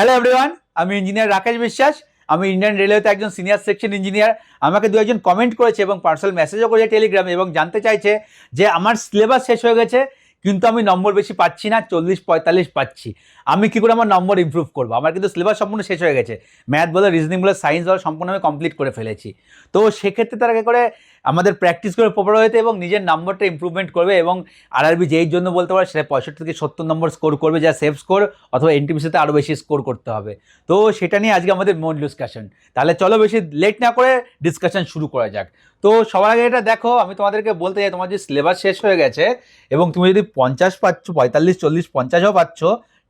Hello everyone আমি engineer Rakesh Biswas. আমি Indian রেলওয়েতে একজন সিনিয়র সেকশন ইঞ্জিনিয়ার আমাকে দু একজন কমেন্ট করেছে এবং পার্সোনাল মেসেজও করেছে টেলিগ্রামে এবং জানতে চাইছে যে আমার সিলেবাস শেষ হয়ে গেছে, কিন্তু আমি নম্বর বেশি পাচ্ছি না, চল্লিশ পঁয়তাল্লিশ পাচ্ছি। আমি কি করে আমার নম্বর ইমপ্রুভ করব? আমার কিন্তু সিলেবাস সম্পূর্ণ শেষ হয়ে গেছে। ম্যাথ বলো রিজনিং বলো সায়েন্স বলো, সম্পূর্ণ আমি কমপ্লিট করে ফেলেছি। তো সেক্ষেত্রে তারা কী করে আমাদের প্র্যাকটিস করে প্রপার হতে এবং নিজের নাম্বারটা ইমপ্রুভমেন্ট করবে এবং আরআরবি যেই জন্য বলতে পারে সেটা পঁয়ষট্টি থেকে সত্তর নম্বর স্কোর করবে, যা সেফ স্কোর অথবা এনটিপিসিতে আরও বেশি স্কোর করতে হবে। তো সেটা নিয়ে আজকে আমাদের মূল ডিসকাশন তাহলে চলো বেশি লেট না করে ডিসকাশন শুরু করা যাক। তো সবার আগে এটা দেখো, আমি তোমাদেরকে বলতে চাই, তোমার যে সিলেবাস শেষ হয়ে গেছে এবং তুমি যদি পঞ্চাশ পাচ্ছ, পঁয়তাল্লিশ, চল্লিশ, পঞ্চাশও পাচ্ছ,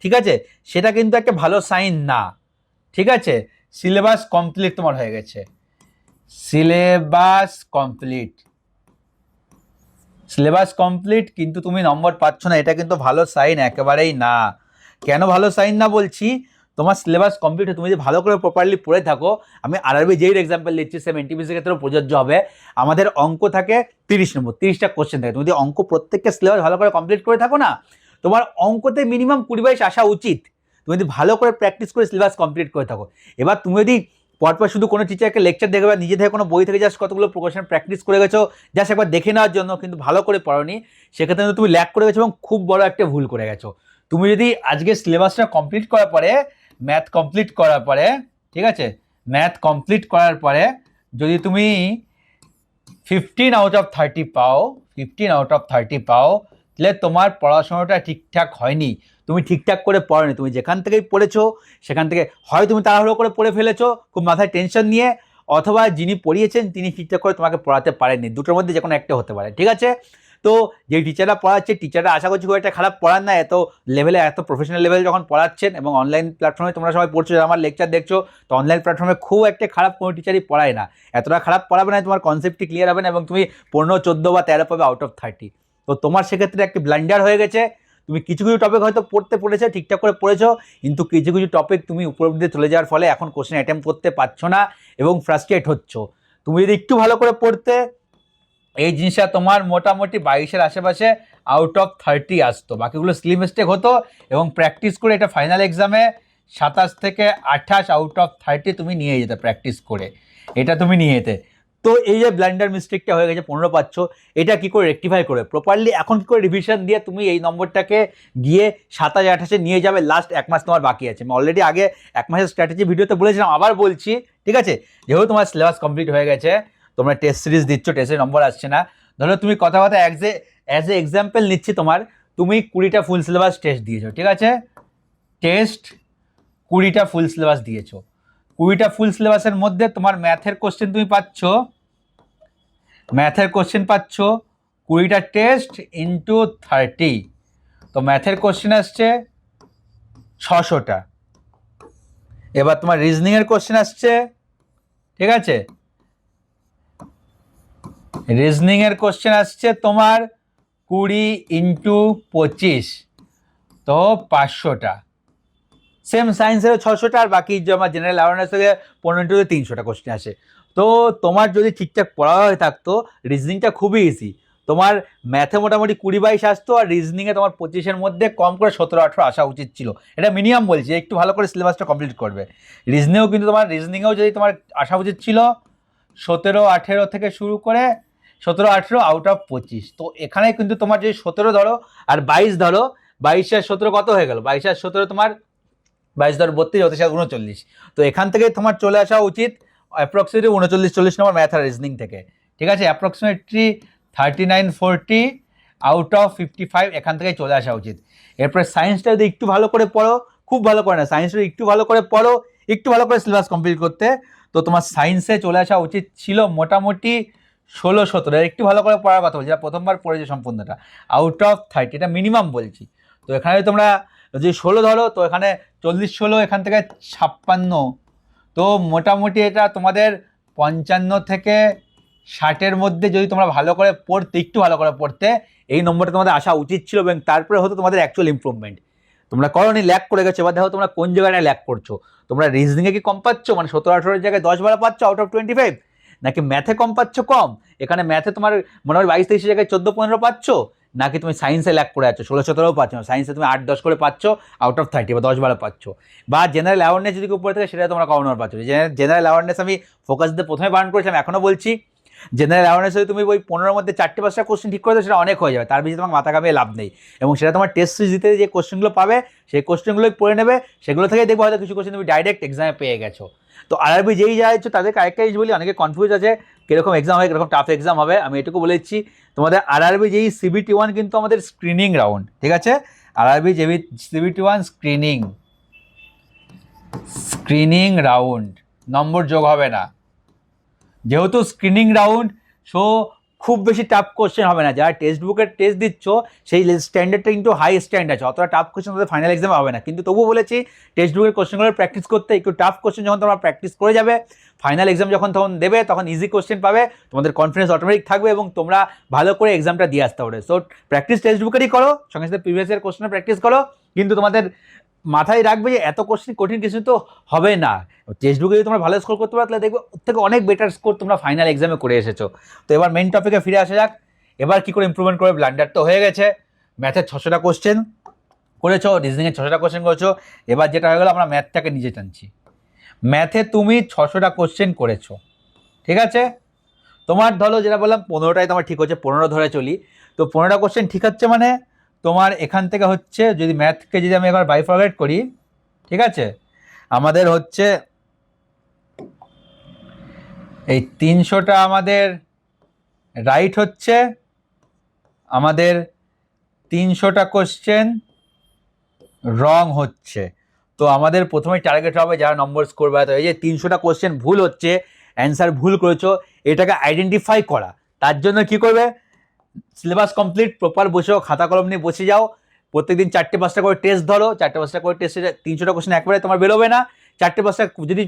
ঠিক আছে? সেটা কিন্তু একটা ভালো সাইন না। ঠিক আছে? সিলেবাস কমপ্লিট তোমার হয়ে গেছে। Syllabus complete. সিলেবাস কমপ্লিট, কিন্তু তুমি নম্বর পাচ্ছ না, এটা কিন্তু ভালো সাইন, একেবারেই না। কেন ভালো সাইন না বলছি? তোমার সিলেবাস কমপ্লিট তুমি যদি ভালো করে প্রপারলি পড়ে থাকো, আমি আরআরবি যেই এক্সাম্পল দিচ্ছি সেম এনটিপিসির ক্ষেত্রেও প্রযোজ্য হবে। আমাদের অঙ্ক থাকে তিরিশ নম্বর, তিরিশটা কোশ্চেন থাকে। তুমি যদি অঙ্ক প্রত্যেকটা সিলেবাস ভালো করে কমপ্লিট করে থাকো না, তোমার অঙ্কতে মিনিমাম কুড়ি বাইশ আসা উচিত। তুমি যদি ভালো করে প্র্যাকটিস করে সিলেবাস কমপ্লিট করে থাকো। এবার তুমি যদি পরপর শুধু কোনো টিচারকে লেকচার দেখবে বা নিজে থেকে কোনো বই থেকে জাস্ট কতগুলো প্রকোশন প্র্যাকটিস করে গেছো জাস্ট একবার দেখে নেওয়ার জন্য কিন্তু ভালো করে পড়োনি। সেক্ষেত্রে কিন্তু তুমি ল্যাক করে গেছো এবং খুব বড় একটা ভুল করে গেছো। তুমি যদি আজকে সিলেবাসটা কমপ্লিট করার পরে ম্যাথ কমপ্লিট করার পরে, ঠিক আছে? ম্যাথ কমপ্লিট করার পরে যদি তুমি ফিফটিন আউট অফ থার্টি পাও ফিফটিন আউট অফ থার্টি পাও তাহলে তোমার পড়াশোনাটা ঠিকঠাক হয়নি। তুমি ঠিকঠাক করে পড়োনি। তুমি যেখান থেকেই পড়েছো, সেখান থেকে হয় তুমি তাড়াহুড়ো করে পড়ে ফেলেছো, খুব মাথায় টেনশন নিয়ে, অথবা যিনি পড়িয়েছেন তিনি ঠিকঠাক করে তোমাকে পড়াতে পারেননি। দুটোর মধ্যে যে কোনো একটা হতে পারে, ঠিক আছে? তো যে টিচাররা পড়াচ্ছে টিচাররা আশা করছি খুব একটা খারাপ পড়ান না। এত লেভেলে এত প্রফেশনাল লেভেলে যখন পড়াচ্ছেন এবং অনলাইন প্ল্যাটফর্মে তোমরা সবাই পড়ছো, যারা আমার লেকচার দেখছ, তো অনলাইন প্ল্যাটফর্মে খুব একটা খারাপ কোনো টিচারই পড়ায় না। এতটা খারাপ পড়াবে না, তোমার কনসেপ্টটি ক্লিয়ার হবে না এবং তুমি পনেরো, চোদ্দ বা তেরো পাবে আউট অফ থার্টি তো তোমার সেক্ষেত্রে একটি ব্লান্ডার হয়ে গেছে। তুমি কিছু কিছু টপিক হয়তো পড়তে পড়েছো, ঠিকঠাক করে পড়েছো, কিন্তু কিছু কিছু টপিক তুমি উপর অব্দি চলে যাওয়ার ফলে এখন কোশ্চেন অ্যাটেম্প করতে পারছ না এবং ফ্রাস্ট্রেট হচ্ছ। তুমি যদি একটু ভালো করে পড়তে, এই জিনিসটা তোমার মোটামুটি বাইশের আশেপাশে আউট অফ থার্টি আসতো। বাকিগুলো স্লিপ মিস্টেক হতো এবং প্র্যাকটিস করে এটা ফাইনাল এক্সামে সাতাশ থেকে আঠাশ আউট অফ থার্টি তুমি নিয়ে যেতে প্র্যাকটিস করে। এটা তুমি নিয়ে যেতে। তো এই যে ব্ল্যান্ডার মিস্টেকটা হয়ে গেছে, পনেরো পাচ্ছ এটা কি করে রেক্টিফাই করে? প্রপারলি এখন কি করে রিভিশন দিয়ে তুমি এই নম্বরটাকে গিয়ে সাতাশ আঠাশে নিয়ে যাবে লাস্ট এক মাস তোমার বাকি আছে। আমি অলরেডি আগে এক মাসের স্ট্র্যাটেজি ভিডিওতে বলেছিলাম, আবার বলছি, ঠিক আছে? যেহেতু তোমার সিলেবাস কমপ্লিট হয়ে গেছে, তোমরা টেস্ট সিরিজ দিচ্ছ টেস্টের নম্বর আসছে না। ধরো তুমি কথা কথা as a as a example নিচ্ছি তোমার, তুমি কুড়িটা ফুল সিলেবাস টেস্ট দিয়েছ, ঠিক আছে? টেস্ট কুড়িটা ফুল সিলেবাস দিয়েছ। কুড়িটা ফুল সিলেবাসের মধ্যে তোমার ম্যাথের কোশ্চেন তুমি পাচ্ছ। ম্যাথের কোশ্চেন পাচ্ছ, কুড়িটা টেস্ট ইন্টু থার্টি তো ম্যাথের কোশ্চেন আসছে ছশোটা। এবার তোমার রিজনিংয়ের কোশ্চেন আসছে, ঠিক আছে? রিজনিংয়ের কোশ্চেন আসছে তোমার কুড়ি ইন্টু পঁচিশ। তো পাঁচশোটা। সেম সায়েন্সেরও ছশোটা আর বাকি আমার জেনারেল অ্যাওয়ারনেস থেকে পনেরো ইন্টু তিনশোটা কোশ্চেন আসে। তো তোমার যদি ঠিকঠাক পড়া হয়ে থাকতো রিজনিংটা খুবই ইজি তোমার ম্যাথে মোটামুটি কুড়ি বাইশ আসতো আর রিজনিংয়ে তোমার পঁচিশের মধ্যে কম করে সতেরো, আঠেরো আসা উচিত ছিল। এটা মিনিমাম বলছি, একটু ভালো করে সিলেবাসটা কমপ্লিট করবে। রিজনিংও কিন্তু তোমার রিজনিংয়েও যদি তোমার আসা উচিত ছিল, সতেরো, আঠেরো থেকে শুরু করে সতেরো, আঠেরো আউট অফ পঁচিশ। তো এখানে কিন্তু তোমার যদি সতেরো ধরো আর বাইশ ধরো, বাইশ আর সতেরো কত হয়ে গেল? বাইশ আর সতেরো তোমার বাইশ ধরো বত্রিশ সাথে উনচল্লিশ। তো এখান থেকে তোমার চলে আসা উচিত অ্যাপ্রক্সিমেটলি উনচল্লিশ, চল্লিশ নম্বর ম্যাথ আর রিজনিং থেকে। ঠিক আছে? Approximately thirty nine forty out of fifty five এখান থেকে চলে আসা উচিত। এরপরে সায়েন্সটা যদি একটু ভালো করে পড়ো, খুব ভালো করে না সায়েন্সটা একটু ভালো করে পড়ো, একটু ভালো করে সিলেবাস কমপ্লিট করতে, তো তোমার সায়েন্সে চলে আসা উচিত ছিল মোটামুটি ষোলো, সতেরো। একটু ভালো করে পড়ার কথা বলছি প্রথমবার পড়েছে সম্পূর্ণটা। আউট অফ থার্টি এটা মিনিমাম বলছি। তো এখানে তোমরা যদি ষোলো ধরো, তো এখানে চল্লিশ ষোলো, এখান থেকে ছাপ্পান্ন। তো মোটামুটি এটা তোমাদের পঞ্চান্ন থেকে ষাটের মধ্যে যদি তোমরা ভালো করে পড়তে, একটু ভালো করে পড়তে, এই নম্বরটা তোমাদের আসা উচিত ছিল এবং তারপরে হতো তোমাদের অ্যাকচুয়াল ইমপ্রুভমেন্ট তোমরা করনি ল্যাক করে গেছো, এবার দেখো তোমরা কোন জায়গায় ল্যাক করছ। তোমরা রিজনিংয়ে কি কম পাচ্ছ? মানে সতেরো আঠেরোর জায়গায় দশ বারো পাচ্ছ আউট অফ টোয়েন্টি ফাইভ নাকি ম্যাথে কম পাচ্ছ কম? এখানে ম্যাথে তোমার মনে হয় বাইশ তেইশের জায়গায় চোদ্দ পনেরো পাচ্ছ? নাকি তুমি সায়েন্সে ল্যাক করে আছো? ষোলো সতেরোও পাচ্ছ না। সায়েন্সে তুমি আট, দশ করে পাচ্ছ আউট অফ থার্টি বা দশ বারো পাচ্ছ। বা জেনারেল অ্যাওয়ারনেস যদি উপরে থাকে, সেটা তোমরা কম নম্বর পাচ্ছ। জেনারেল অ্যাওয়ারনেস আমি ফোকাস দিতে প্রথমে বারণ করেছিলাম এখনও বলছি জেনারেল অ্যাওয়ারনেস যদি তুমি ওই পনেরোর মধ্যে চারটে পাঁচটা কোশ্চেন ঠিক করে দাও, সেটা অনেক হয়ে যাবে। তার বেশি তোমার মাথা কামিয়ে লাভ নেই। এবং সেটা তোমার টেস্ট সিরিজ দিতে যে কোশ্চেনগুলো পাবে, সেই কোশ্চেনগুলোই পড়ে নেবে। সেগুলো থেকে দেখব হয়তো কিছু কোশ্চেন তুমি ডাইরেক্ট এক্সামে পেয়ে গেছো। তো আরআরবি যেই যাচ্ছ তাদেরকে আরেকটা জিনিস বলি, অনেকে কনফিউজ আছে, কীরকম এক্সাম হবে, কীরকম টাফ এক্সাম হবে, আমি এটুকু বলে দিচ্ছি। তোমাদের আরআরবি যেই সিবিটি ওয়ান কিন্তু আমাদের স্ক্রিনিং রাউন্ড ঠিক আছে? RRB যেবি CBT one screening screening round number যোগ হবে না। যেহেতু স্ক্রিনিং রাউন্ড সো খুব বেশি টাফ কোশ্চেন হবে না। যারা টেক্সট বুকের টেস্ট দিচ্ছ, সেই স্ট্যান্ডার্ডটা কিন্তু হাই স্ট্যান্ডার্ড আছে। অতটা টাফ কোশ্চেন তাদের ফাইনাল এক্সাম হবে না। কিন্তু তবুও বলেছি টেক্সট বুকের কোশ্চেনগুলো প্র্যাকটিস করতে, একটু টাফ কোশ্চেন যখন তোমরা প্র্যাকটিস করে যাবে ফাইনাল এক্সাম যখন তখন দেবে, তখন ইজি কোশ্চেন পাবে, তোমাদের কনফিডেন্স অটোমেটিক থাকবে এবং তোমরা ভালো করে এক্সামটা দিয়ে আসতে পারবে। সো প্র্যাকটিস টেক্সট বুকেরই করো, সঙ্গে সাথে প্রিভিয়াস ইয়ার কোশ্চেনের প্র্যাকটিস করো। কিন্তু তোমাদের মাথায় রাখবে যে এত কোশ্চেন কঠিন কিছু তো হবে না। টেক্সট বুকে যদি তোমরা ভালো স্কোর করতে পারো, তাহলে দেখবে ওর থেকে অনেক বেটার স্কোর তোমরা ফাইনাল এক্সামে করে এসেছ। তো এবার মেন টপিকে ফিরে আসা যাক। এবার কি করে ইমপ্রুভমেন্ট করে ব্লান্ডার তো হয়ে গেছে। ম্যাথের ছশোটা কোশ্চেন করেছ রিজনিংয়ের ছশোটা কোশ্চেন করেছ। এবার যেটা হয়ে গেলো, আমরা ম্যাথটাকে নিজে টানছি। ম্যাথে তুমি ছশোটা কোশ্চেন করেছ, ঠিক আছে? তোমার ধরো যেটা বললাম, পনেরোটাই তোমার ঠিক হচ্ছে, পনেরো ধরে চলি। তো পনেরোটা কোশ্চেন ঠিক হচ্ছে মানে তোমার এখান থেকে হচ্ছে যদি ম্যাথকে যদি আমি এবার বাইফরগেট করি, ঠিক আছে? আমাদের হচ্ছে এই তিনশোটা আমাদের রাইট হচ্ছে, আমাদের তিনশোটা কোশ্চেন রং হচ্ছে। তো আমাদের প্রথমে টার্গেট হবে যারা নম্বর স্কোর বাড়াতে। এই যে তিনশোটা কোশ্চেন ভুল হচ্ছে অ্যান্সার ভুল করেছ, এটাকে আইডেন্টিফাই করা। তার জন্য কি করবে? সিলেবাস কমপ্লিট প্রপার বসেও খাতা কলম নিয়ে বসে যাও। প্রত্যেকদিন চারটে পাঁচটা করে টেস্ট ধরো, চারটে পাঁচটা করে টেস্টে তিনশোটা কোশ্চেন একবারে তোমার বেরোবে না। চারটে পাঁচটা যদি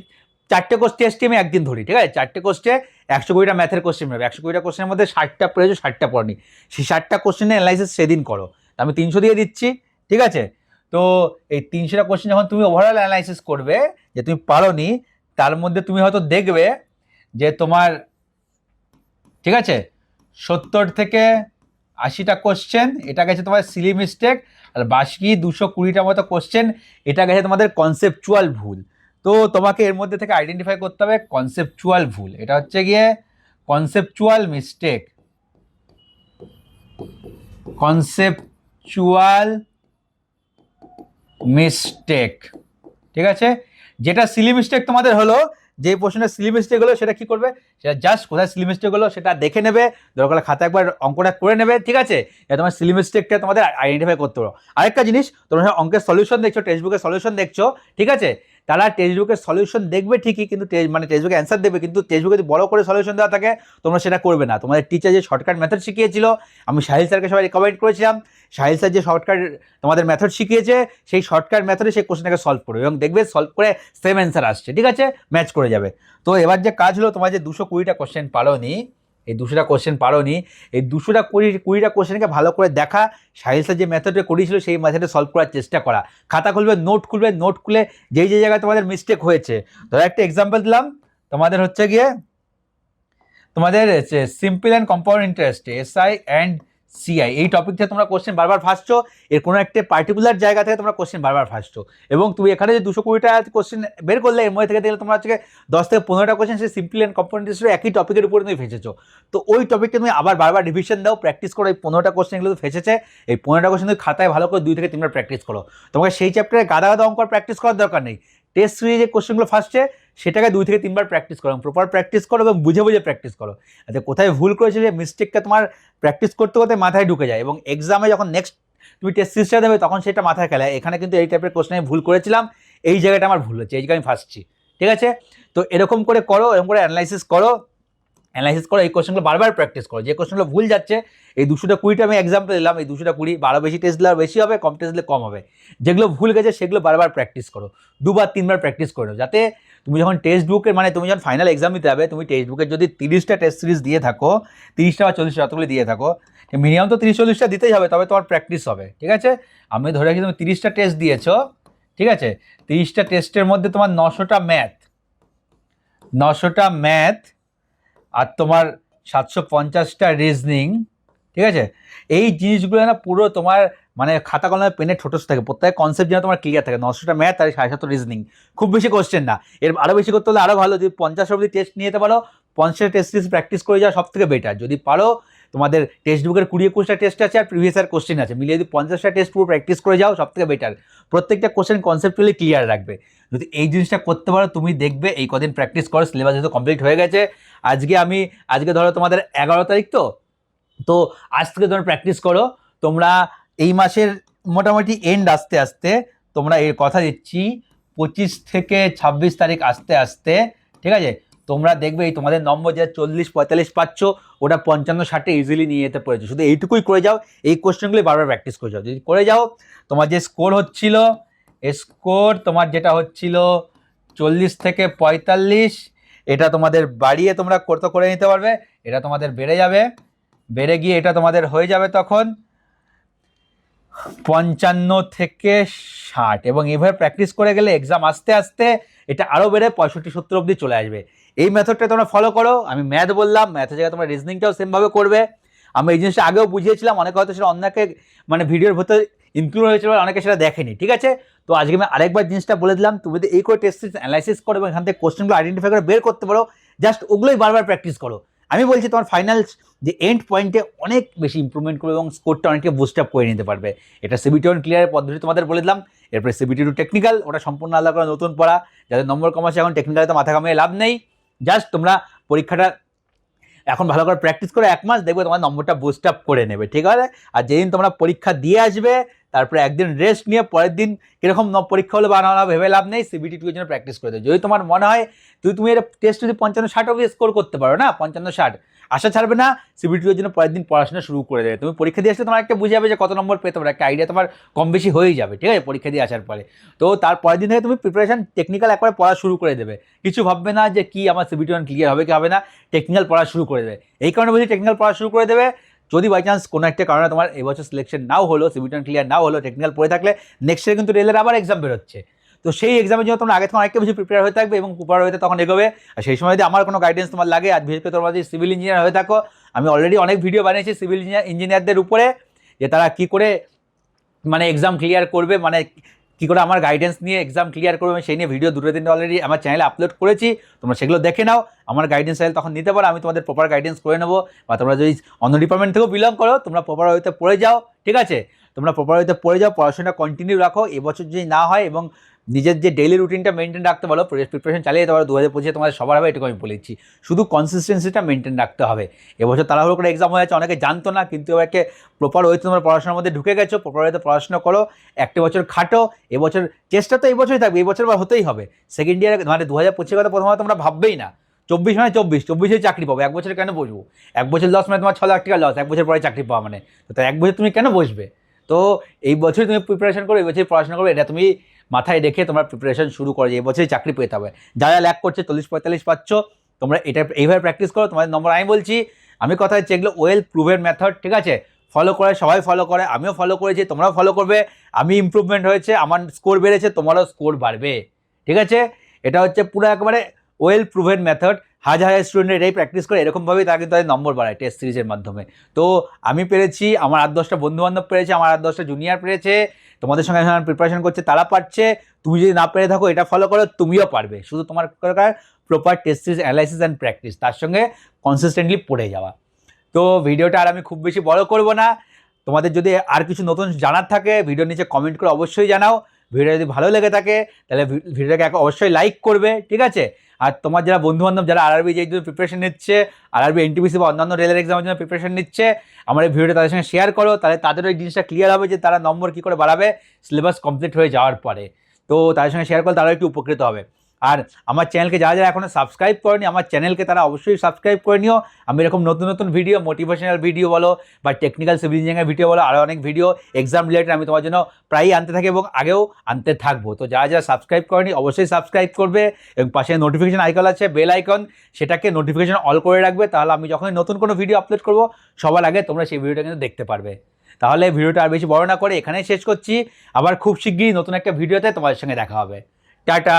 চারটে কোর্স টেস্টে আমি একদিন ধরি, ঠিক আছে? চারটে কোর্সে একশো কুড়িটা ম্যাথের কোশ্চেন হবে একশো কুড়িটা কোশ্চেনের মধ্যে ষাটটা পড়েছো ষাটটা পড়নি। সেই ষাটটা কোশ্চেনের অ্যানালাইসিস সেদিন করো। আমি তিনশো দিয়ে দিচ্ছি, ঠিক আছে? তো এই তিনশোটা কোশ্চেন যখন তুমি ওভারঅল অ্যানালাইসিস করবে, যে তুমি পারোনি, তার মধ্যে তুমি হয়তো দেখবে যে তোমার, ঠিক আছে? সত্তর থেকে আশিটা কোশ্চেন এটা গেছে তোমার সিলি মিস্টেক আর বাকি দুশো কুড়িটা মতো কোশ্চেন এটা গেছে তোমাদের কনসেপচুয়াল ভুল। তো তোমাকে এর মধ্যে থেকে আইডেন্টিফাই করতে হবে কনসেপচুয়াল ভুল। এটা হচ্ছে গিয়ে কনসেপচুয়াল মিস্টেক কনসেপচুয়াল মিস্টেক ঠিক আছে? যেটা সিলি মিস্টেক তোমাদের হলো যে প্রশ্নের সিলি মিস্টেক হলো সেটা কি করবে? সেটা জাস্ট কোথায় সিলি মিস্টেক হলো সেটা দেখে নেবে দরকার খাতা একবার অঙ্কটা করে নেবে, ঠিক আছে? এটা তোমার সিলি মিস্টেকটা তোমাদের আইডেন্টিফাই করতে পারো আরেকটা জিনিস, তোমরা অঙ্কের সলিউশন দেখছ টেক্সট বুকের সলিউশন দেখছ, ঠিক আছে? তারা টেক্সট বুকের সলিউশন দেখবে ঠিকই, কিন্তু মানে টেক্সট বুকে অ্যান্সার দেবে, কিন্তু টেক্সট বুকে যদি বড় করে সলিউশন দেওয়া থাকে, তোমরা সেটা করবে না। তোমাদের টিচার যে শর্টকাট মেথড শিখিয়েছিল, আমি সাহিল স্যারকে সবাই রেকমেন্ড করেছিলাম। সাহিল স্যার যে শর্টকাট তোমাদের মেথড শিখিয়েছে, সেই শর্টকাট মেথডে সেই কোশ্চেনটাকে সলভ করবে। এবং দেখবে সলভ করে সেম অ্যান্সার আসছে, ঠিক আছে? ম্যাচ করে যাবে। তো এবার যে কাজ হলো, তোমার যে দুশো কুড়িটা কোশ্চেন পারো নি এই দুশোটা কোশ্চেন পারোনি, এই দুশোটা কুড়ি, কুড়িটা কোশ্চেনকে ভালো করে দেখা সাহিল স্যার যে মেথডে করিয়েছিল, সেই মেথডে সলভ করার চেষ্টা করা। খাতা খুলবে নোট খুলবে নোট খুলে যেই যে জায়গায় তোমাদের মিস্টেক হয়েছে। ধরো একটা এক্সাম্পল দিলাম, তোমাদের হচ্ছে গিয়ে, তোমাদের simple and compound interest SI and CI এই টপিক থেকে তোমরা কোশ্চেন বারবার ফাঁসছো এর কোনো একটা পার্টিকুলার জায়গা থেকে তোমরা কোশ্চেন বারবার ফাঁসছো এবং তুমি এখানে যে দুশো কুড়িটা কোশ্চেন বের করলে, এর মধ্যে থেকে দেখলে তোমরা হচ্ছে দশ থেকে পনেরোটা কোশ্চেন সে সিম্পল অ্যান্ড কম্পাউন্ড ইন্টারেস্ট একই টপিকের উপরে তুমি ফেঁসেছো। তো ওই টপিকটা তুমি আবার বারবার রিভিশন দাও প্র্যাকটিস করো, এই পনেরোটা কোশ্চেন এগুলো ফেঁসেছে, এই পনেরোটা কোশ্চেন তুমি খাতায় ভালো করে দুই থেকে তিনবার প্র্যাকটিস করো। তোমাকে সেই চ্যাপ্টারে গাদা গাদা অঙ্ক প্র্যাকটিস করার দরকার নেই। টেস্ট সিরিজে যে কোশ্চেনগুলো ফার্স্টে সেটাকে দুই থেকে তিনবার প্র্যাকটিস করো প্রপার প্র্যাকটিস করো এবং বুঝে বুঝে প্র্যাকটিস করো। আর কোথায় ভুল করেছে যে মিস্টেকটা তোমার প্র্যাকটিস করতে করতে মাথায় ঢুকে যায়, এবং এক্সামে যখন নেক্সট তুমি টেস্ট সিরিজটা দেবে, তখন সেটা মাথায় খেলায়। এখানে কিন্তু এই টাইপের কোশ্চেন আমি ভুল করেছিলাম, এই জায়গাটা আমার ভুল হচ্ছে, এই জায়গায় আমি ফাঁসছি, ঠিক আছে? তো এরকম করে করো, এরকম করে অ্যানালাইসিস করো অ্যানালাইসিস করো এই কোশ্চেনগুলো বারবার প্র্যাকটিস করো। যে কোশ্চেনগুলো ভুল যাচ্ছে, এই দুশোটা কুড়িটা আমি এক্সাম্পল দিলাম, এই দুশোটা কুড়ি বারো বেশি টেস্ট দিলে বেশি হবে, কম টেস্ট দিলে কম হবে। যেগুলো ভুল গেছে সেগুলো বারবার প্র্যাকটিস করো। দুবার, তিনবার প্র্যাকটিস করো যাতে তুমি যখন টেক্সট বুকের মানে তুমি যখন ফাইনাল এক্সাম দিতে হবে তুমি টেক্সট বুকের যদি তিরিশটা টেস্ট সিরিজ দিয়ে থাকো, তিরিশটা বা চল্লিশটা যতগুলো দিয়ে থাকো মিনিমাম তো তিরিশ, চল্লিশটা দিতেই হবে, তবে তোমার প্র্যাকটিস হবে। ঠিক আছে? আমি ধরে রাখি তুমি তিরিশটা টেস্ট দিয়েছ, ঠিক আছে? তিরিশটা টেস্টের মধ্যে তোমার নশোটা ম্যাথ নশোটা ম্যাথ আর তোমার সাতশো পঞ্চাশটা রিজনিং ঠিক আছে? এই জিনিসগুলো না পুরো তোমার মানে খাতা কলমে, পেনে ছোটস থাকে। প্রত্যেক কনসেপ্ট যেন তোমার ক্লিয়ার থাকে। নশোটা ম্যাথ আর সাড়ে সাতটা রিজনিং খুব বেশি কোশ্চেন না। এর আরও বেশি করতে হলে আরও ভালো। যদি পঞ্চাশ অবধি টেস্ট নিয়ে যেতে পারো, পঞ্চাশটা টেস্ট সিরিজ প্র্যাকটিস করে যাওয়া সব থেকে বেটার যদি পারো, তোমাদের টেক্সট বুকের কুড়ি একুশটা টেস্ট আছে আর প্রিভিয়াস আর কোশ্চেন আছে। মিলিয়ে যদি পঞ্চাশটা টেস্ট পুরো প্র্যাকটিস করে যাও সব থেকে বেটার প্রত্যেকটা কোশ্চেন কনসেপ্টুয়ালি ক্লিয়ার রাখবে। যদি এই জিনিসটা করতে পারো, তুমি দেখবে এই কদিন প্র্যাকটিস করো সিলেবাস যেহেতু কমপ্লিট হয়ে গেছে। আজকে আমি, আজকে ধরো তোমাদের এগারো তারিখ তো তো আজ থেকে তোমরা প্র্যাকটিস করো। তোমরা এই মাসের মোটামুটি এন্ড আসতে আসতে তোমরা এর কথা দিচ্ছি, পঁচিশ থেকে ছাব্বিশ তারিখ আসতে আসতে, ঠিক আছে? তোমরা দেখবে এই তোমাদের নম্বর যা চল্লিশ পঁয়তাল্লিশ পাচ্ছ, ওটা পঞ্চান্ন ষাটে ইজিলি নিয়ে যেতে পেরেছ। শুধু এইটুকুই করে যাও, এই কোশ্চেনগুলি বারবার প্র্যাকটিস করে যাও। যদি করে যাও, তোমার যে স্কোর হচ্ছিল স্কোর তোমার যেটা হচ্ছিল চল্লিশ থেকে পঁয়তাল্লিশ, এটা তোমাদের বাড়িয়ে তোমরা করতে করে নিতে পারবে, এটা তোমাদের বেড়ে যাবে, বেড়ে গিয়ে এটা তোমাদের হয়ে যাবে তখন পঞ্চান্ন থেকে ষাট, এবং এভাবে প্র্যাকটিস করে গেলে এক্সাম আস্তে আস্তে এটা আরও বেড়ে পঁয়ষট্টি সত্তর অবধি চলে আসবে। এই মেথডটা তোমরা ফলো করো, আমি ম্যাথ বললাম ম্যাথের জায়গায় তোমরা রিজনিংটাও সেমভাবে করবে। আমি এই জিনিসটা আগেও বুঝিয়েছিলাম, অনেকে হয়তো সেটা অন্যকে মানে ভিডিওর ভেতর ইনক্লুড হয়েছিল অনেকে সেটা দেখেনি, ঠিক আছে? তো আজকে আমি আরেকবার জিনিসটা বলে দিলাম, তুমি যদি এই করে টেস্ট অ্যানালাইসিস করো এবং এখান থেকে কোশ্চেনগুলো আইডেন্টিফাই করে বের করতে পারো জাস্ট ওগুলোই বারবার প্র্যাকটিস করো। আমি বলছি তোমার ফাইনাল যে এন্ড পয়েন্টে অনেক বেশি ইম্প্রুভমেন্ট করবে এবং স্কোরটা অনেকটা বুস্ট আপ করে নিতে পারবে। এটা সিবিটি ওয়ান ক্লিয়ারের পদ্ধতি তোমাদের বলে দিলাম, এরপরে সিবিটি টু টেকনিক্যাল ওটা সম্পূর্ণ আলাদা করে নতুন পড়া। যাদের নম্বর কম আছে এখন টেকনিক্যালে তো মাথা কামিয়ে লাভ নেই। জাস্ট তোমরা পরীক্ষাটা এখন ভালো করে প্র্যাকটিস করে এক মাস দেখবে তোমার নম্বরটা বুস্ট আপ করে নেবে, ঠিক আছে? আর যেদিন তোমরা পরীক্ষা দিয়ে আসবে তারপরে একদিন রেস্ট নিয়ে পরের দিন কীরকম ন- পরীক্ষা হলে বানানো ভেবে লাভ নেই সিবিটি টু এর জন্য প্র্যাকটিস করে দেবে। যদি তোমার মনে হয় তুই তুমি এটা টেস্ট যদি পঞ্চান্ন ষাট অবধি স্কোর করতে পারো না, পঞ্চান্ন ষাট, আশা ছাড়বে না সিবিটি এর জন্য পরের দিন পড়াশোনা শুরু করে দেবে। তুমি পরীক্ষা দিয়ে আসলে তোমার একটা বুঝে যাবে যে কত নম্বর পেতে পারো, একটা আইডিয়া তোমার কম বেশি হয়েই যাবে, ঠিক আছে? পরীক্ষা দিয়ে আসার পরে। তো তার পরের দিন থেকে তুমি প্রিপারেশন টেকনিক্যাল একবারে পড়া শুরু করে দেবে। কিছু ভাববে না যে কি আমার সিবিটি ওয়ান ক্লিয়ার হবে কি হবে না টেকনিক্যাল পড়া শুরু করে দেবে। এই কারণে বলছি টেকনিক্যাল পড়া শুরু করে দেবে। যদি বাই চান্স কোনো একটা কারণে তোমার এবছর সিলেকশন নাও হলো সিবিটি ওয়ান ক্লিয়ার নাও হলো টেকনিক্যাল পড়ে থাকলে নেক্সট ইয়ার কিন্তু রেলের আবার এক্সাম বেরোচ্ছে। তো সেই এক্সামের জন্য তোমরা আগে থেকে অনেকটা বেশি প্রিপেয়ার হয়ে থাকবে এবং প্রিপেয়ার হয়ে তখন এগোবে। আর সেই সময় যদি আমার কোনো গাইডেন্স তোমার লাগে, আর বিশেষ করে তোমরা যদি সিভিল ইঞ্জিনিয়ার হয়ে থাকো, আমি অলরেডি অনেক ভিডিও বানিয়েছি সিভিল ইঞ্জিনিয়ারদের উপরে, যে তারা কি করে মানে এক্সাম ক্লিয়ার করবে মানে কি করে আমার গাইডেন্স নিয়ে এক্সাম ক্লিয়ার করবে আমি সেই নিয়ে ভিডিও দুটো দিন অলরেডি আমার চ্যানেলে আপলোড করেছি, তোমরা সেগুলো দেখে নাও। আমার গাইডেন্স চাইলে তখন নিতে পারো, আমি তোমাদের প্রপার গাইডেন্স করে নেব। বা তোমরা যদি অন্য ডিপার্টমেন্ট থেকেও বিলং করো, তোমরা প্রপার ওয়েতে পড়ে যাও, ঠিক আছে? তোমরা প্রপার ওয়েতে পড়ে যাও, পড়াশোনা কন্টিনিউ রাখো, এবছর যদি না হয় এবং নিজের যে ডেইলি রুটিনটা মেনটেন রাখতে পারো প্রিপারেশন চালিয়ে যেতে পারো দু হাজার পঁচিশে তোমাদের সবার হবে, এটুকু আমি বলেছি শুধু কনসিস্টেন্সিটা মেনটেন রাখতে হবে। এবছর তাড়াহুড়ো করে এক্সাম হয়ে অনেকে জানতো না, কিন্তু এবার প্রপার ওয়েতে তোমরা পড়াশোনার মধ্যে ঢুকে গেছো প্রপার ওয়েতে পড়াশোনা করো, একটা বছর খাটো, এবছর চেষ্টা তো এই বছরই থাকবে এই বছর বা হতেই হবে। সেকেন্ড ইয়ার মানে দু হাজার পঁচিশের কথা প্রথমত তোমরা ভাববেই না। চব্বিশ মানে চব্বিশ, চব্বিশে চাকরি পাবো, এক বছর কেন বসবো? এক বছর লস মানে তোমার ছ লাখ টাকা লস এক বছর পরে চাকরি পাওয়া মানে। তো এক বছর তুমি কেন বসবে? তো, এই বছরই তুমি প্রিপারেশন করো, এই বছরই পড়াশোনা করো, এটা তুমি মাথায় রেখে তোমরা প্রিপারেশন শুরু করো, যে এই বছরই চাকরি পেতে হবে যারা ল্যাক করছে, চল্লিশ পঁয়তাল্লিশ পাচ্ছ, তোমরা এটা এইভাবে প্র্যাকটিস করো। তোমাদের নম্বর আমি বলছি, আমি কথা হচ্ছে এগুলো ওয়েল প্রুভেন মেথড ঠিক আছে? ফলো করে, সবাই ফলো করে, আমিও ফলো করেছি, তোমরাও ফলো করবে। আমি ইমপ্রুভমেন্ট হয়েছে, আমার স্কোর বেড়েছে, তোমারও স্কোর বাড়বে, ঠিক আছে? এটা হচ্ছে পুরো একেবারে ওয়েল প্রুভেন মেথড হাজার হাজার স্টুডেন্ট এটাই প্র্যাকটিস করে, এরকমভাবেই তারা কিন্তু তাদের নম্বর বাড়ায় টেস্ট সিরিজের মাধ্যমে। তো আমি পেরেছি, আমার আট দশটা বন্ধুবান্ধব পেরেছে, আমার আট দশটা জুনিয়র পেরেছে তোমাদের সঙ্গে এখন প্রিপারেশন করছে, তারা পারছে। তুমি যদি না পেরে থাকো, এটা ফলো করো, তুমিও পারবে। শুধু তোমার দরকার proper test series analysis and practice তার সঙ্গে কনসিস্টেন্টলি পড়ে যাওয়া। তো ভিডিওটা আর আমি খুব বেশি বড় করব না। তোমাদের যদি আর কিছু নতুন জানার থাকে ভিডিওর নিচে কমেন্ট করে অবশ্যই জানাও। ভিডিও যদি ভালো লেগে থাকে, তাহলে ভিডিওটাকে এক- অবশ্যই লাইক করবে, ঠিক আছে? আর তোমার যারা বন্ধুবান্ধব, যারা আরআরবি যেই জন্য প্রিপারেশন নিচ্ছে আরআরবি এনটিপিসি বা অন্যান্য রেলের এক্সামের জন্য প্রিপারেশন নিচ্ছে, আমার এই ভিডিওটা তাদের সঙ্গে শেয়ার করো, তাহলে তাদের ওই জিনিসটা ক্লিয়ার হবে যে তারা নম্বর কী করে বাড়াবে সিলেবাস কমপ্লিট হয়ে যাওয়ার পরে। তো তাদের সঙ্গে শেয়ার করলে তারাও একটু উপকৃত হবে। আর আমার চ্যানেলকে যারা যারা এখনও সাবস্ক্রাইব করেনি, আমার চ্যানেলকে তারা অবশ্যই সাবস্ক্রাইব করে নিও। আমি এরকম নতুন নতুন ভিডিও মোটিভেশনাল ভিডিও বলো বা টেকনিক্যাল সিভিল ইঞ্জিনিয়ারিং ভিডিও বলো আরও অনেক ভিডিও এক্সাম রিলেটেড আমি তোমার জন্য প্রায়ই আনতে থাকি এবং আগেও আনতে থাকব। তো যারা যারা সাবস্ক্রাইব করেনি, অবশ্যই সাবস্ক্রাইব করবে এবং পাশে নোটিফিকেশন আইকন আছে বেল আইকন সেটাকে নোটিফিকেশন অল করে রাখবে। তাহলে আমি যখনই নতুন কোনো ভিডিও আপলোড করব, সবার আগে তোমরা সেই ভিডিওটা কিন্তু দেখতে পারবে। তাহলে ভিডিওটা আর বেশি বড় না করে এখানেই শেষ করছি। আবার খুব শিগগিরই নতুন একটা ভিডিওতে তোমাদের সঙ্গে দেখা হবে। টাটা!